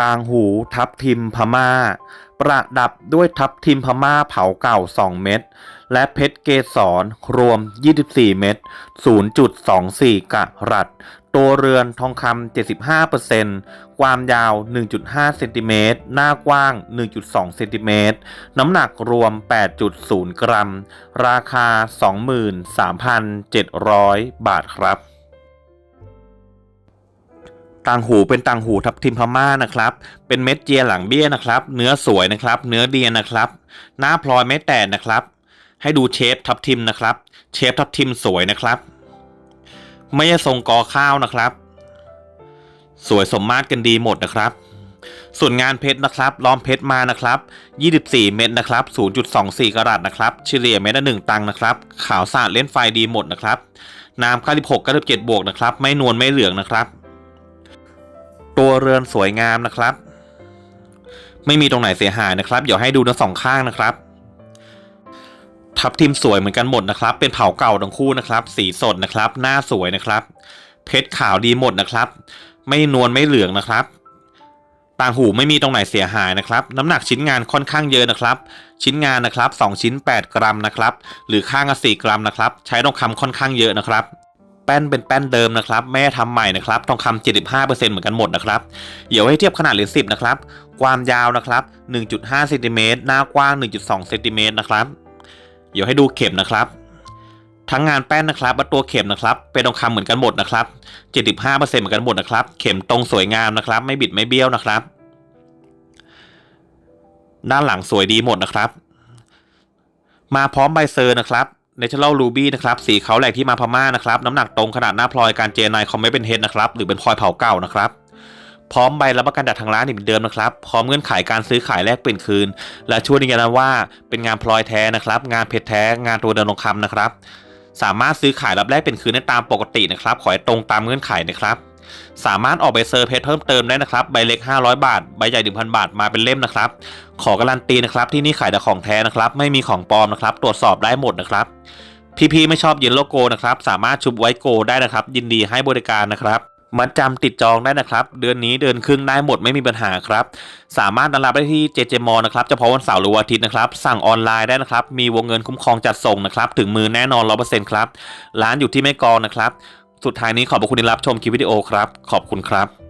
ต่างหูทับทิมพม่า ประดับด้วยทับทิมพม่าเผาเก่า 2 เม็ดและเพชรเกสรรวม 24 เม็ด0.24 กะรัตตัวเรือนทองคำ 75%ความยาว 1.5 เซนติเมตร หน้ากว้าง 1.2 เซนติเมตร น้ำหนักรวม 8.0 กรัม ราคา 23,700 บาทครับ ต่างหูเป็นต่างหูทับทิมพม่านะครับ เป็นเม็ดเจียหลังเบี้ยนะครับ เนื้อสวยนะครับ เนื้อเดียนะครับ หน้าพลอยไม่แตกนะครับ ให้ดูเชฟทับทิมนะครับ เชฟทับทิมสวยนะครับ ไม่ใช่ทรงกอข้าวนะครับ สวยสมมาตรกันดีหมดนะครับ ส่วนงานเพชรนะครับ ล้อมเพชรมานะครับ 24 เม็ดนะครับ 0.24 กรัตนะครับเฉลี่ยเม็ดละ1ตังค์นะครับ ขาวสะอาดเล่นไฟดีหมดนะครับ น้ำ96 97บวกนะครับ ไม่นวลไม่เหลืองนะครับ ตัวเรือนสวยงามนะครับ ไม่มีตรงไหนเสียหายนะครับ เดี๋ยวให้ดูทั้งสองข้างนะครับ ทับทิมสวยเหมือนกันหมดนะครับ เป็นเผาเก่าทั้งคู่นะครับ สีสดนะครับ หน้าสวยนะครับ เพชรขาวดีหมดนะครับ ไม่นวลไม่เหลืองนะครับต่างหูไม่มีตรงไหนเสียหายนะครับ น้ำหนักชิ้นงานค่อนข้างเยอะนะครับ ชิ้นงานนะครับ 2 ชิ้น 8 กรัมนะครับ หรือข้างละ4กรัมนะครับ ใช้ทองคำค่อนข้างเยอะนะครับ แป้นเป็นแป้นเดิมนะครับ ไม่ได้ทำใหม่นะครับทองคำ75%เหมือนกันหมดนะครับเดี๋ยวให้เทียบขนาดเหรียญ10 นะครับ ความยาวนะครับ 1.5เซนติเมตรหน้ากว้าง 1.2เซนติเมตรนะครับ เดี๋ยวให้ดูเข็มนะครับ ทั้งงานแป้นนะครับและตัวเข็มนะครับ เป็นทองคำเหมือนกันหมดนะครับ 75%เหมือนกันหมดนะครับ เข็มตรงสวยงามนะครับ ไม่บิดไม่เบี้ยวนะครับ ด้านหลังสวยดีหมดนะครับ มาพร้อมใบเซอร์นะครับ เนเชอรัลรูบี้นะครับสีเขาแหลกที่มาพม่านะครับน้ำหนักตรงขนาดหน้าพลอยการเจนายคอมไม่เป็นเฮดนะครับหรือเป็นพลอยเผาเก่านะครับพร้อมใบรับประกันจากทางร้านอีกเหมือนเดิมนะครับ พร้อมเงื่อนไขการซื้อขายแลกเปลี่ยนคืน และช่วยยืนยันว่าเป็นงานพลอยแท้นะครับ งานเพชรแท้ งานตัวเดินทองคำนะครับ สามารถซื้อขายรับแลกเป็นคืนได้ตามปกตินะครับ ขอให้ตรงตามเงื่อนไขนะครับ สามารถออกใบเซอร์เพชรเพิ่มเติมได้นะครับ ใบเล็ก 500 บาท ใบใหญ่ 1,000 บาทมาเป็นเล่มนะครับ ขอการันตีนะครับ ที่นี่ขายแต่ของแท้นะครับ ไม่มีของปลอมนะครับ ตรวจสอบได้หมดนะครับ พี่ๆไม่ชอบเย็นโลโก้นะครับ สามารถชุบไว้โกได้นะครับ ยินดีให้บริการนะครับมัดจำติดจองได้นะครับ เดือนนี้เดือนครึ่งได้หมดไม่มีปัญหาครับ สามารถนัดรับได้ที่เจเจมอนะครับเฉพาะวันเสาร์หรือวันอาทิตย์นะครับ สั่งออนไลน์ได้นะครับ มีวงเงินคุ้มครองจัดส่งนะครับ ถึงมือแน่นอนร้อเปอร์เซ็นต์ครับ ร้านอยู่ที่แม่กองนะครับ สุดท้ายนี้ขอบคุณที่รับชมคลิปวิดีโอครับ ขอบคุณครับ